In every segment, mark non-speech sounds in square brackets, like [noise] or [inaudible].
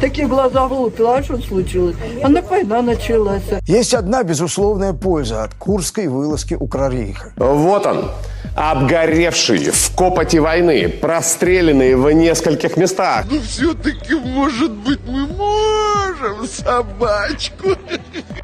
Такие глаза вылупила, а что случилось? Она война началась. Есть одна безусловная польза от курской вылазки Укррейха. Вот он, обгоревший в копоти войны, простреленный в нескольких местах. Ну все-таки, может быть, мы можем собачку.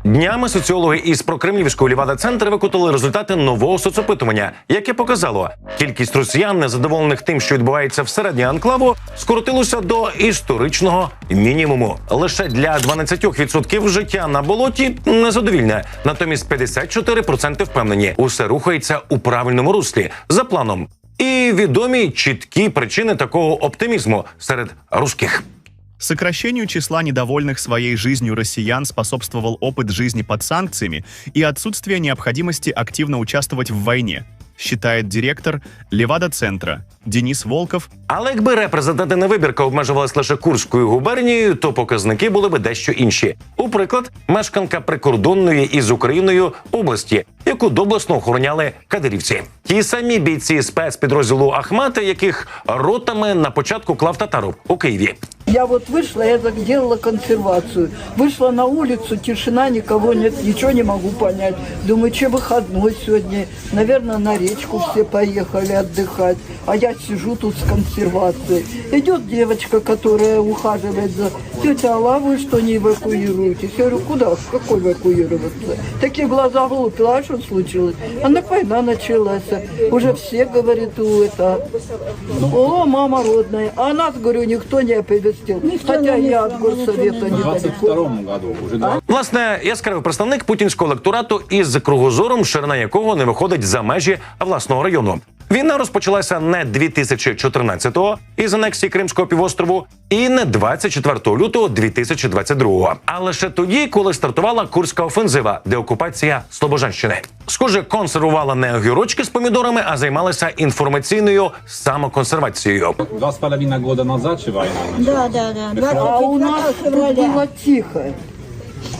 Днями соціологи із прокремлівського лівада центру викотали результати нового соцопитування, яке показало, кількість росіян, незадоволених тим, що відбувається всередині анклаву, скоротилося до історичного мінімуму. Лише для 12% життя на болоті незадовільне. Натомість 54% впевнені, усе рухається у правильному руслі за планом. І відомі чіткі причини такого оптимізму серед русських. Сокращению числа недовольных своей жизнью россиян способствовал опыт жизни под санкциями и отсутствие необходимости активно участвовать в войне, считает директор Левада-центра Денис Волков Але якби репрезентативна вибірка обмежувалась лише Курською губернією, то показники були би дещо інші. У приклад, мешканка прикордонної із Україною області, яку доблесно охороняли кадирівці. Ті самі бійці спецпідрозділу Ахмата, яких ротами на початку клав татаров у Києві. Я вот вышла, я так делала консервацию. Вышла на улицу, тишина, никого нет, ничего не могу понять. Думаю, что выходной сегодня? Наверное, на речку все поехали отдыхать. А я сижу тут с консервацией. Идет девочка, которая ухаживает за... Тетя Алла, вы что не эвакуируетесь? Я говорю, куда? В какой эвакуироваться? Такие глаза вылупила, а что случилось? Она война началась. Уже все, говорит, у это... О, мама родная. А нас, говорю, никто не оповестил. Хотя я от горсовета не далеко. году уже два Власне, яскравий представник путінського електорату із кругозором, ширина якого не виходить за межі власного району. Війна розпочалася не 2014-го із анексії Кримського півострову, і не 24 лютого 2022-го, а лише тоді, коли стартувала Курська офензива, деокупація Слобожанщини. Схоже, консервувала не огірочки з помідорами, а займалася інформаційною самоконсервацією. два с половиной года назад война началась. Да, да, да. А у нас тут было тихо.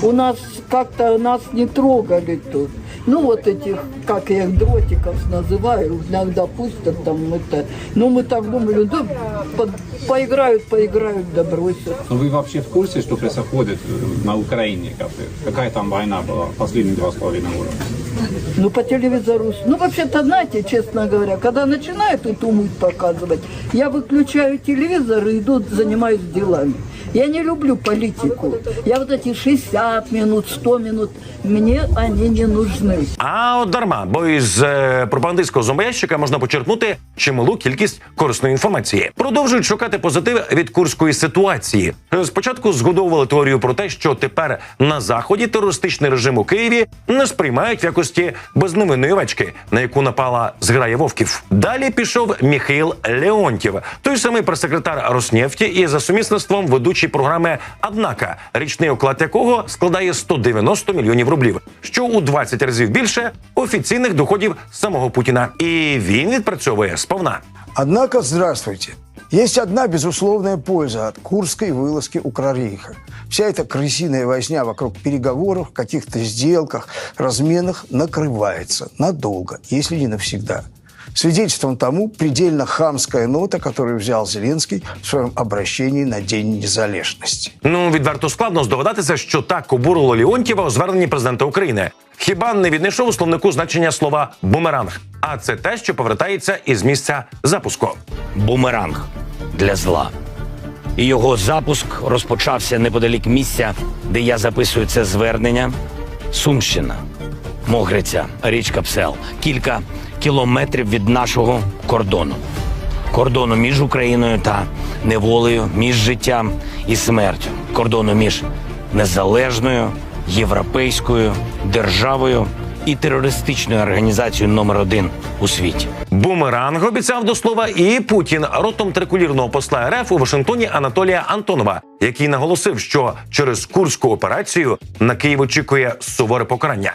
У нас как-то нас не трогали тут Ну вот этих, как я их дротиков называю, иногда пустят там это. Ну мы так думали, да по- поиграют, поиграют, да бросят. Но вы вообще в курсе, что происходит э, на Украине? Как бы? Какая там война была последние два с половиной года? Ну по телевизору. Ну вообще-то, знаете, честно говоря, когда начинают эту муть показывать, я выключаю телевизор и иду, занимаюсь делами. Я не люблю политику. Я вот эти 60 минут, 100 минут, мне они не нужны. А от дарма, бо із е, пропагандистського зомбоящика можна почерпнути чималу кількість корисної інформації. Продовжують шукати позитив від курської ситуації. Спочатку згодовували теорію про те, що тепер на заході терористичний режим у Києві не сприймають в якості безневинної овечки, на яку напала зграя вовків. Далі пішов Міхаїл Леонтів, той самий прес-секретар Роснефті і за сумісництвом ведучий програми Однака, річний оклад якого складає 190 мільйонів рублів, що у 20 разів більше офіційних доходів самого Путіна. І він відпрацьовує сповна. Однако, здравствуйте, есть одна безусловная польза от курской вылазки Укррейха. Вся эта крысиная возня вокруг переговоров, каких-то сделках, разменах накрывается надолго, если не навсегда. Свидетельством тому предельно хамская нота, которую взял Зеленский в своем обращении на День незалежности. Ну відверто складно здогадатися, що так обурило Леонтьєва у зверненні президента України. Хіба не віднайшов у словнику значення слова бумеранг? А це те, що повертається із місця запуску. бумеранг для зла. І його запуск розпочався неподалік місця, де я записую це звернення. Сумщина, Могриця, річка Псел, кілька кілометрів від нашого кордону. Кордону між Україною та неволею, між життям і смертю, кордону між незалежною європейською державою і терористичною організацією номер один у світі. Бумеранг обіцяв до слова і Путін ротом трикулірного посла РФ у Вашингтоні Анатолія Антонова, який наголосив, що через курську операцію на Київ очікує суворе покарання.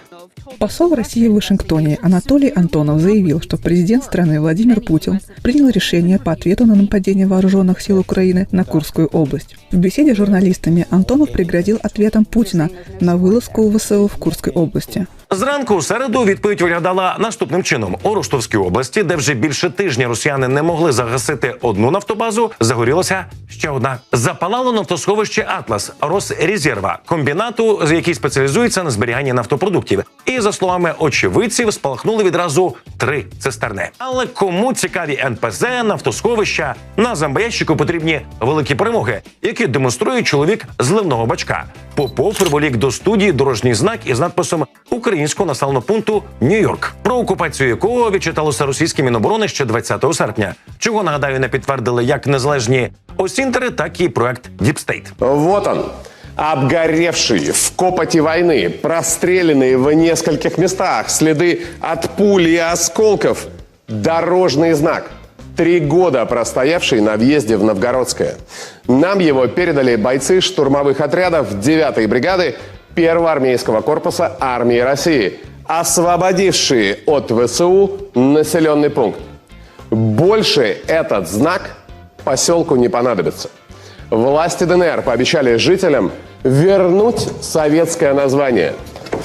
Посол России в Вашингтоне Анатолий Антонов заявил, что президент страны Владимир Путин принял решение по ответу на нападение вооруженных сил Украины на Курскую область. В беседе с журналистами Антонов пригрозил ответом Путина на вылазку ВСУ в Курской области. Зранку у середу відповідь виглядала наступним чином: у Ростовській області, де вже більше тижня росіяни не могли загасити одну нафтобазу, загорілася ще одна. Запалало нафтосховище Атлас Росрезерва, комбінату, який спеціалізується на зберіганні нафтопродуктів. І за словами очевидців, спалахнули відразу три цистерни. Але кому цікаві НПЗ, нафтосховища на зомбоящику потрібні великі перемоги, які демонструє чоловік з ливного бачка. Попов приволік до студії дорожній знак із надписом українського населеного пункту Нью-Йорк, про окупацію якого відчиталося російське міноборони ще 20 серпня. Чого нагадаю, не підтвердили як незалежні осінтери, так і проект Діпстейт. Вот он, обгоревший в копоти войны, простреленные в нескольких местах, следы от пуль и осколков, дорожный знак. Три года простоявший на въезде в Новгородское. Нам его передали бойцы штурмовых отрядов 9-й бригады 1-го армейского корпуса армии России, освободившие от ВСУ населенный пункт. Больше этот знак поселку не понадобится. Власти ДНР пообещали жителям вернуть советское название.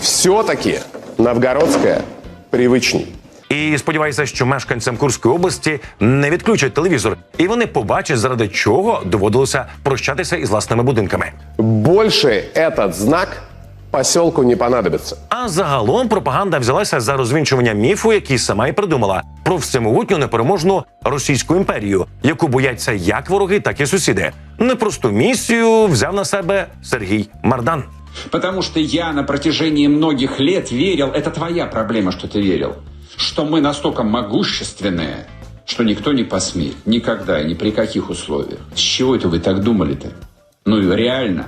Все-таки новгородское привычней. І сподіваюся, що мешканцям Курської області не відключать телевізор, і вони побачать, заради чого доводилося прощатися із власними будинками. Больше этот знак поселку не понадобится. А загалом пропаганда взялася за розвінчування міфу, який сама й придумала про всемогутню непереможну російську імперію, яку бояться як вороги, так і сусіди. Непросту місію взяв на себе Сергій Мардан. Потому что я на протяжении многих лет верил, это твоя проблема, что ты верил, что мы настолько могущественные, что никто не посмеет. Никогда и ни при каких условиях. С чего это вы так думали-то? Ну и реально.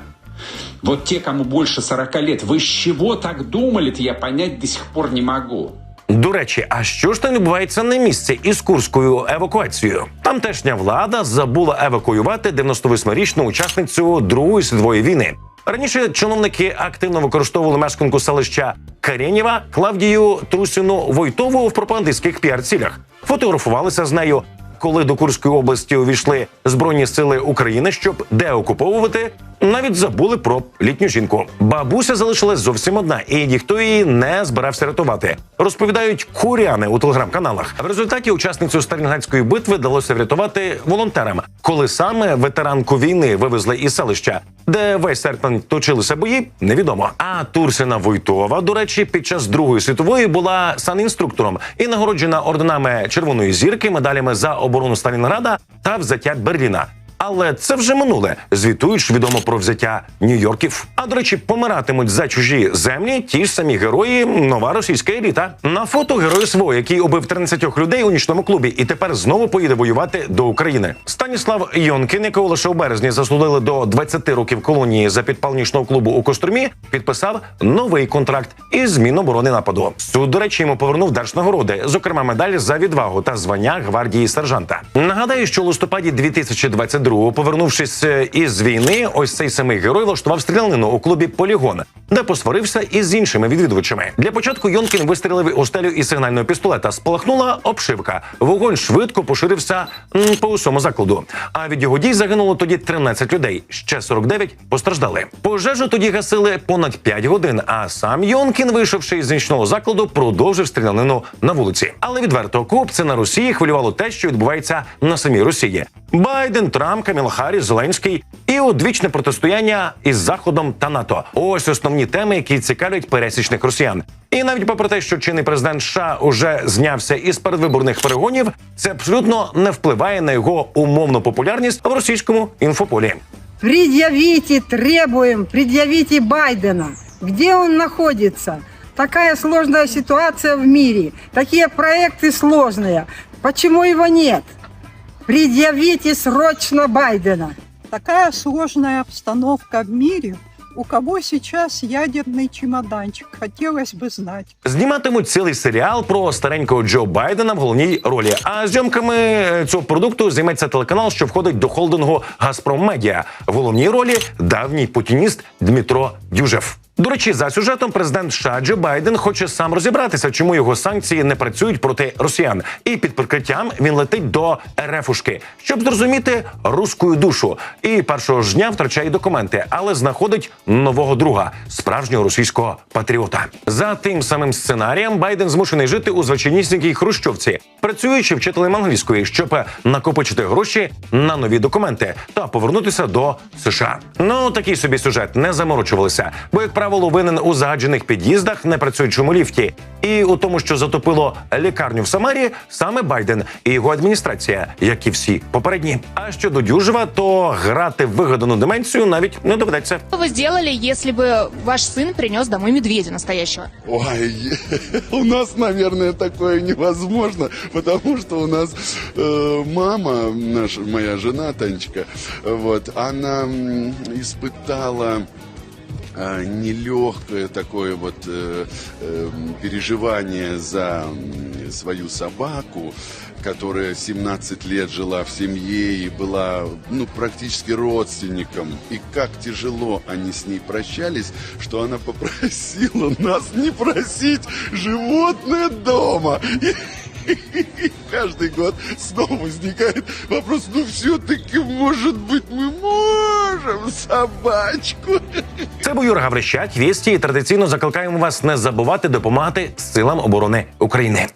Вот те, кому больше 40 лет, вы с чего так думали-то, я понять до сих пор не могу. До речі, а що ж там відбувається на місці із курською евакуацією? Тамтешня влада забула евакуювати 98-річну учасницю Другої світової війни. Раніше чиновники активно використовували мешканку селища Карєнєва Клавдію Трусіну Войтову в пропагандистських піар-цілях. Фотографувалися з нею. Коли до Курської області увійшли збройні сили України, щоб деокуповувати, навіть забули про літню жінку. Бабуся залишилась зовсім одна, і ніхто її не збирався рятувати. Розповідають куряни у телеграм-каналах. В результаті учасницю Сталінградської битви вдалося врятувати волонтерам, коли саме ветеранку війни вивезли із селища, де весь серпень точилися бої, невідомо. А Турсина Войтова, до речі, під час Другої світової була санінструктором і нагороджена орденами Червоної зірки, медалями за оборону Сталінграда та взяття Берліна. Але це вже минуле. Звітують ж відомо про взяття Нью-Йорків. А до речі, помиратимуть за чужі землі ті ж самі герої, нова російська еліта. На фото герой СВО, який убив 13 людей у нічному клубі, і тепер знову поїде воювати до України. Станіслав Йонкін, якого лише у березні засудили до 20 років колонії за підпал нічного клубу у Костромі, підписав новий контракт із Міноборони нападу. Суд, до речі, йому повернув держнагороди, зокрема медаль за відвагу та звання гвардії сержанта. Нагадаю, що у листопаді 2022-го, повернувшись е, із війни, ось цей самий герой влаштував стрілянину у клубі Полігон, де посварився із іншими відвідувачами. Для початку Йонкін вистрілив у стелю із сигнального пістолета. Спалахнула обшивка. Вогонь швидко поширився по усьому закладу. А від його дій загинуло тоді 13 людей. Ще 49 постраждали. Пожежу тоді гасили понад 5 годин. А сам Йонкін, вийшовши із нічного закладу, продовжив стрілянину на вулиці. Але відверто окупці на Росії хвилювало те, що відбувається на самій Росії. Байден, Трамп, Каміла Харріс, Зеленський і одвічне протистояння із Заходом та НАТО. Ось основні теми, які цікавлять пересічних росіян. І навіть попри те, що чинний президент США уже знявся із передвиборних перегонів, це абсолютно не впливає на його умовну популярність в російському інфополі. Предъявите, требуем, предъявите Байдена. Где он находится? Такая сложная ситуация в мире, такие проекты сложные. Почему его нет? Предъявите срочно Байдена. Такая сложная обстановка в мире. У кого сейчас ядерный чемоданчик? Хотелось бы знать. Зніматимуть цілий серіал про старенького Джо Байдена в головній ролі. А зйомками е, цього продукту займеться телеканал, що входить до холдингу Газпром Медіа. В головній ролі давній путініст Дмитро Дюжев. До речі, за сюжетом президент США Джо Байден хоче сам розібратися, чому його санкції не працюють проти росіян, і під прикриттям він летить до РФушки, щоб зрозуміти руську душу. І першого ж дня втрачає документи, але знаходить нового друга справжнього російського патріота. За тим самим сценарієм Байден змушений жити у звичайнісінькій хрущовці, працюючи вчителем англійської, щоб накопичити гроші на нові документи та повернутися до США. Ну такий собі сюжет не заморочувалися, бо як правило, винен у загаджених під'їздах, непрацюючому ліфті, і у тому, що затопило лікарню в Самарі, саме Байден і його адміністрація, як і всі попередні. А щодо Дюжева, то грати в вигадану деменцію навіть не доведеться. Что бы вы сделали, если бы ваш сын принес домой медведя настоящего? Ой, [laughs] у нас, наверное, такое невозможно, потому что у нас э, мама, наша, моя жена Танечка, вот, она м, испытала э, нелегкое такое вот э, э, переживание за свою собаку, которая 17 лет жила в семье и была ну, практически родственником. И как тяжело они с ней прощались, что она попросила [laughs] нас не просить животное дома. И [laughs] каждый год снова возникает вопрос, ну все-таки, может быть, мы можем собачку? Це був Юра Гаврищак. Вісті і традиційно закликаємо вас не забувати допомагати силам оборони України.